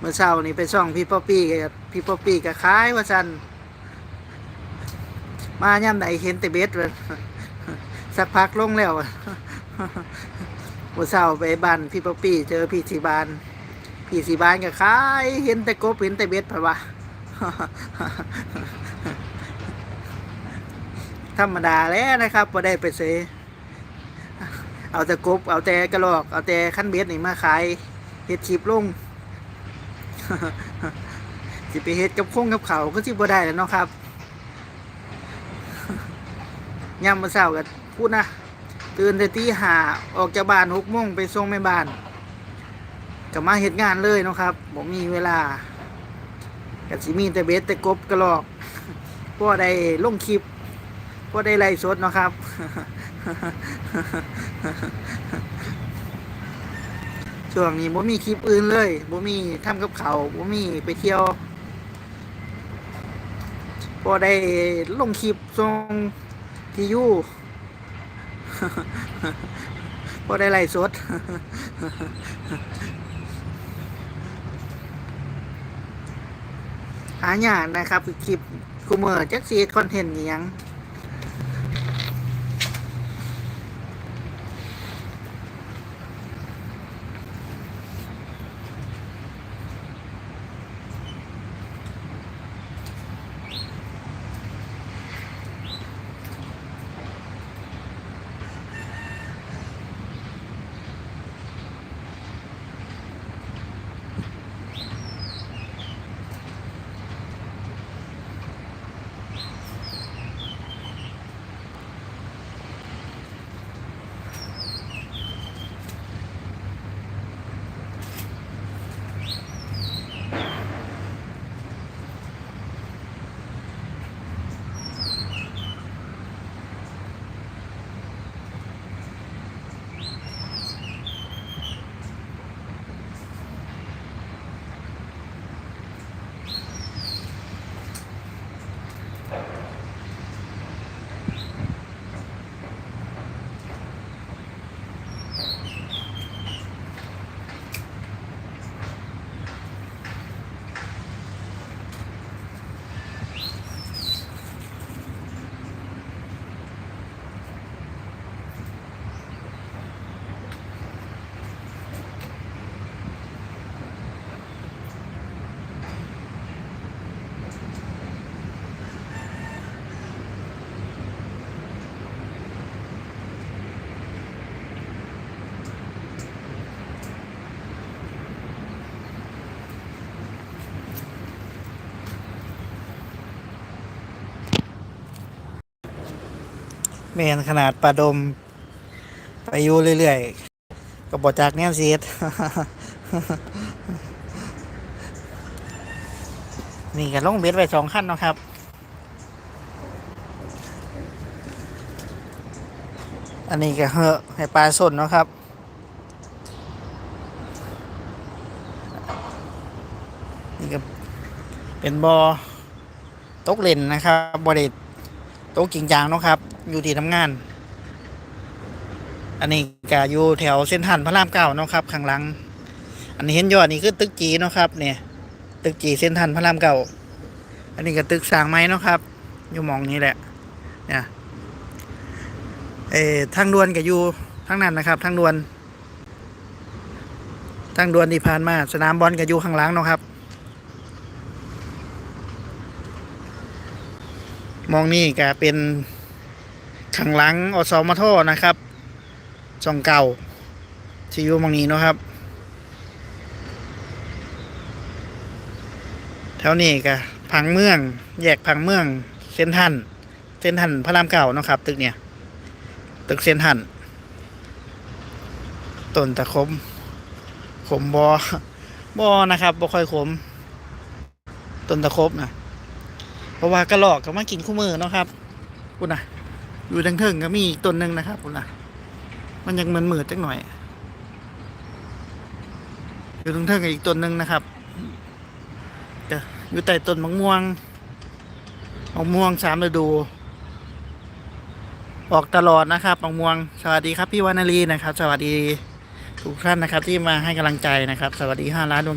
เมื่อเช้านี่ไปช่องพี่ป๊อปปี้กับพี่ป๊อปปี้ก็ขายว่าซั่นมาย่ำไหนเห็นแต่เบ็ดเว้ยสักพักลงแล้วเมื่อเช้าไปบ้านพี่ป๊อปปี้เจอพี่สีบาน พี่สีบานก็ขายเห็นแต่กบเห็นแต่เบ็ดเพราะว่าธรรมดาแล้วนะครับพอได้ไปเซเอาแต่กบ เอาแต่กระรอก เอาแต่ขั้นเบ็ดนี่มาขายเฮ็ดชีพลง สิไปเฮ็ดกับคงกับเขาก็สิบ่ได้แล้วเนาะครับยามมื้อเช้าก็พูดนะตื่นแต่ตีห้าออกจากบ้านหกโมงไปส่งแม่บ้านก็มาเฮ็ดงานเลยเนาะครับบ่มีเวลาก็สิมีแต่เบ็ดแต่กบกระรอกพอได้ลงคลิปพอได้ไลฟ์สดเนาะครับ ช่วงนี้บ่มีคลิปอื่นเลยบ่มีทำกับเขาบ่มีไปเที่ยวพอได้ลงคลิปส่งที่อยู่พอได้ไล่สดหาอย่างนะครับ คลิปกูเมอร์จักซีคอนเทนต์อิหยัง แมนขนาดปลาดม ไปอยู่เรื่อยๆ ก็บอจากแนวเสียดนี่ก็ลงเบ็ดไว้สองขั้นนะครับอันนี้ก็เหอะให้ปลาสนนะครับ นี่ก็เป็นบอตกเล่นนะครับบอเด็ด ตกจริงจังเนาะครับ อยู่ที่ทำงาน อันนี้ก็อยู่แถวเส้นทันพระรามเก้าเนาะครับข้างหลัง อันนี้เห็นยอดนี่คือตึกจีเนาะครับเนี่ยตึกจีเส้นทันพระรามเก้าอันนี้ก็ตึกสร้างไม้เนาะครับ อยู่มองนี้แหละเนี่ยเอ่อทางด่วนก็อยู่ทางนั้นนะครับทางด่วนทางด่วนที่ผ่านมาสนามบอลก็อยู่ข้างหลังเนาะครับ มองนี่ก็เป็นข้างหลังอสมทนะครับช่องเก่าที่อยู่มองนี้นะครับ แถวนี้ก็พังเมือง แยกพังเมืองเส้นทันเส้นทันพระรามเก่านะครับ ตึกเนี่ย ตึกเส้นทันต้นตะคมขมบอบอนะครับบ่ค่อยขมต้นตะคบนะ เพราะว่ากระหลอกก็มากินคู่มือเนาะครับคุณนะอยู่ทั้งเทิงก็มีอีกต้นหนึ่งนะครับคุณนะมันยังเหมือนมืดจังหน่อย อยู่ทั้งเทิงกับอีกต้นหนึ่งนะครับจะอยู่ใต้ต้นมะม่วงมะม่วงสามฤดู ออกตลอดนะครับมะม่วง สวัสดีครับพี่วรรณลีนะครับ สวัสดีทุกท่านนะครับที่มาให้กำลังใจนะครับ สวัสดีห้าล้านดวง